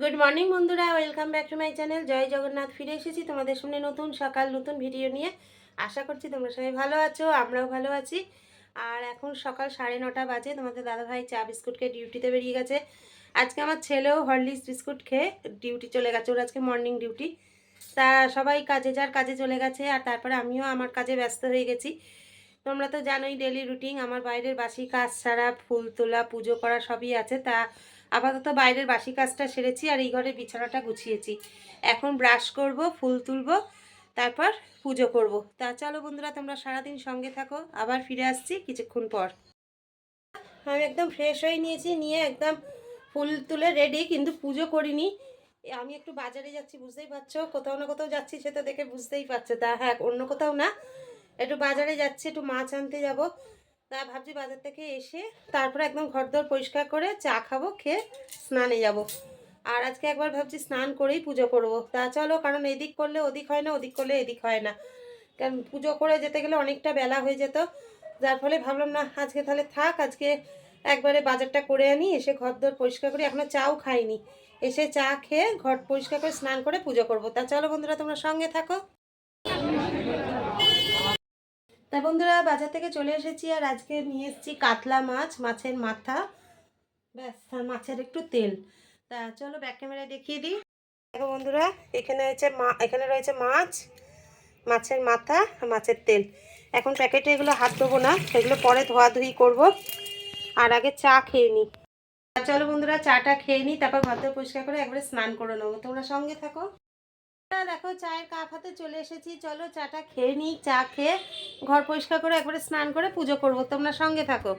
Good morning বন্ধুরা। Welcome back to my channel জয় জগন্নাথ, ফিরে এসেছি তোমাদের সামনে নতুন সকাল, নতুন ভিডিও নিয়ে। আশা করছি তোমরা সবাই ভালো আছো, আমরাও ভালো আছি। আর এখন সকাল সাড়ে নটা বাজে। তোমাদের দাদাভাই চা বিস্কুট খেয়ে ডিউটিতে বেরিয়ে গেছে। আজকে আমার ছেলেও হরলিক্স বিস্কুট খেয়ে ডিউটি চলে গেছে। ওর আজকে মর্নিং ডিউটি তা সবাই কাজে, যার কাজে চলে গেছে, আর তারপরে আমিও আমার কাজে ব্যস্ত হয়ে গেছি। তোমরা তো জানোই ডেলি রুটিন আমার বাইরের বাসি কাজ ছাড়া ফুল তোলা, পুজো করা সবই আছে। তা আপাতত বাইরের বাসি কাজটা সেরেছি আর এই ঘরে বিছানাটা গুছিয়েছি। এখন ব্রাশ করব, ফুল তুলব, তারপর পুজো করব। তা চলো বন্ধুরা, তোমরা সারাদিন সঙ্গে থাকো, আবার ফিরে আসছি কিছুক্ষণ পর। আমি একদম ফ্রেশ হয়ে নিয়েছি, নিয়ে একদম ফুল তুলে রেডি কিন্তু পুজো করিনি। আমি একটু বাজারে যাচ্ছি, বুঝতেই পারছ? কোথাও না কোথাও যাচ্ছি, সে তো দেখে বুঝতেই পারছ। তা হ্যাঁ অন্য কোথাও না। একটু বাজারে যাচ্ছি, একটু মাছ আনতে যাব। তা ভাবছি বাজার থেকে এসে তারপরে একদম ঘর ঘরদোর পরিষ্কার করে চা খাব, খেয়ে স্নানে যাব। আর আজকে একবার ভাবছি স্নান করেই পুজো করব। তা চলো, কারণ এদিক করলে ওদিক হয় না, ওদিক করলে এদিক হয় না। কারণ পুজো করে যেতে গেলে অনেকটা বেলা হয়ে যেত। যার ফলে ভাবলাম, না, আজকে তাহলে থাক, আজকে একবারে বাজারটা করে আনি, এসে ঘর ঘরদোর পরিষ্কার করি। এখনও চাও খাইনি। এসে চা খেয়ে ঘর পরিষ্কার করে স্নান করে পুজো করব। তা চলো বন্ধুরা, তোমরা সঙ্গে থাকো। তা বন্ধুরা বাজার থেকে চলে এসেছি আর আজকে নিয়ে এসেছি কাতলা মাছ, মাছের মাথা। ব্যাস, আর মাছের একটু তেল। তা চলো ব্যাক ক্যামেরায় দেখিয়ে দিই। দেখো বন্ধুরা, এখানে রয়েছে মা, এখানে রয়েছে মাছ, মাছের মাথা আর মাছের তেল। এখন প্যাকেটে এগুলো হাত দেবো না, এগুলো পরে ধোয়াধুয়ি করব। আর আগে চা খেয়ে নিই চলো বন্ধুরা, চাটা খেয়ে নিই তারপর ভাত পরিষ্কার করে একবারে স্নান করে নেব। তোমরা সঙ্গে থাকো। দেখো, চায়ের কাপ হাতে চলে এসেছি। চলো চাটা খেয়ে নিই চা খেয়ে। ঘর পরিষ্কার করে একবারে স্নান করে পুজো করব তোমরা সঙ্গে থাকো।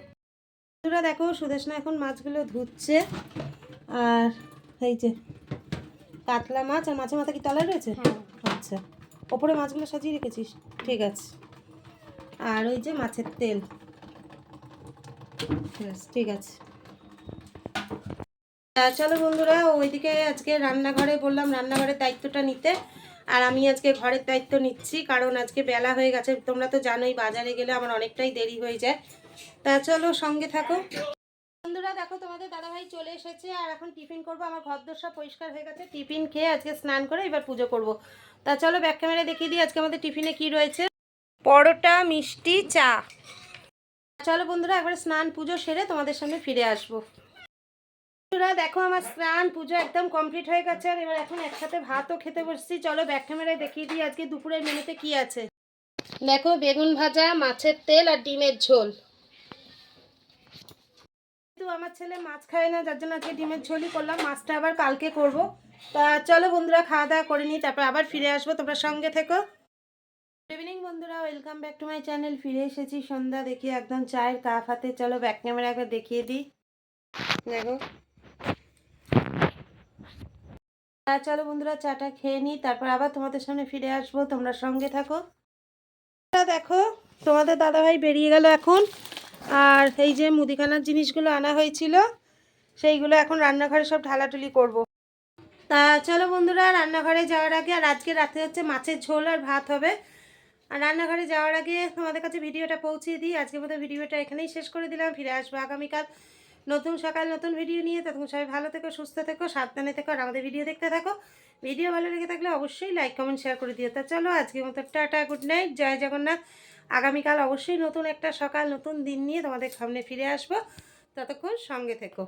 বন্ধুরা দেখো সুদেশনা এখন মাছগুলো ধুচ্ছে আর এই যে কাতলা মাছ আর মাছের মাথা কি তলায় রয়েছে? আচ্ছা ওপরে মাছগুলো সাজিয়ে রেখেছিস? ঠিক আছে। আর ওই যে মাছের তেল। ঠিক আছে। চলো বন্ধুরা ওইদিকে আজকে রান্নাঘরে বললাম রান্নাঘরের দায়িত্বটা নিতে। আর আমি আজকে ঘরের দায়িত্ব নিচ্ছি, কারণ আজকে বেলা হয়ে গেছে। তোমরা তো জানোই, বাজারে গেলে আমার অনেকটাই দেরি হয়ে যায়। তা চলো সঙ্গে থাকো। বন্ধুরা, দেখো তোমাদের দাদাভাই চলে এসেছে, আর এখন টিফিন করব। আমার ঘর সব পরিষ্কার হয়ে গেছে। টিফিন খেয়ে আজকে স্নান করে এবার পুজো করব। তা চলো ব্যাক ক্যামেরা দেখিয়ে দিই, আজকে আমাদের টিফিনে কি রয়েছে। পরোটা, মিষ্টি, চা। চলো বন্ধুরা, একবার স্নান, পুজো সেরে তোমাদের সামনে ফিরে আসব। দেখো আমার স্নান, পুজো একদম কমপ্লিট হয়ে গেছে আর এবার এখন একসাথে ভাতও খেতে বসছি। চলো ব্যাক ক্যামেরায় দেখিয়ে দিই আজকে দুপুরের মেনুতে কি আছে। দেখো, বেগুন ভাজা, মাছের তেল আর ডিমের ঝোল। কিন্তু আমার ছেলে মাছ খায় না, যার জন্য আজকে ডিমের ঝোলই করলাম, মাছটা আবার কালকে করব। তা চলো বন্ধুরা, খাওয়া দাওয়া করে নিই, তারপর আবার ফিরে আসব, তোমরা সঙ্গে থেকো। গুড ইভিনিং বন্ধুরা welcome back to my channel ফিরে এসেছি সন্ধ্যা, দেখি একদম চায়ের কাপ হাতে। চলো ব্যাক ক্যামেরা একবার দেখিয়ে দিই। দেখো তা চলো বন্ধুরা, চাটা খেয়ে নিই, তারপর আবার তোমাদের সামনে ফিরে আসব, তোমরা সঙ্গে থাকো। দেখো, তোমাদের দাদাভাই বেরিয়ে গেল এখন। আর এই যে মুদিখানার জিনিসগুলো আনা হয়েছিল, সেইগুলো এখন রান্নাঘরে সব ঢালাঢুলি করব। তা চলো বন্ধুরা, রান্নাঘরে যাওয়ার আগে, আর আজকে রাতে হচ্ছে মাছের ঝোল আর ভাত হবে। আর রান্নাঘরে যাওয়ার আগে তোমাদের কাছে ভিডিওটা পৌঁছিয়ে দিই। আজকের মতো ভিডিওটা এখানেই শেষ করে দিলাম, ফিরে আসব আগামীকাল। নতুন সকাল, নতুন ভিডিও নিয়ে তখন সবাই ভালো থেকো, সুস্থ থেকো, সাবধানে থেকো, আর আমাদের ভিডিও দেখতে থাকো। ভিডিও ভালো লেগে থাকলে অবশ্যই লাইক কমেন্ট শেয়ার করে দিও। তা চলো, আজকের মতো টাটা গুড নাইট জয় জগন্নাথ। আগামীকাল অবশ্যই নতুন একটা সকাল, নতুন দিন নিয়ে তোমাদের সামনে ফিরে আসব। ততক্ষণ সঙ্গে থেকো।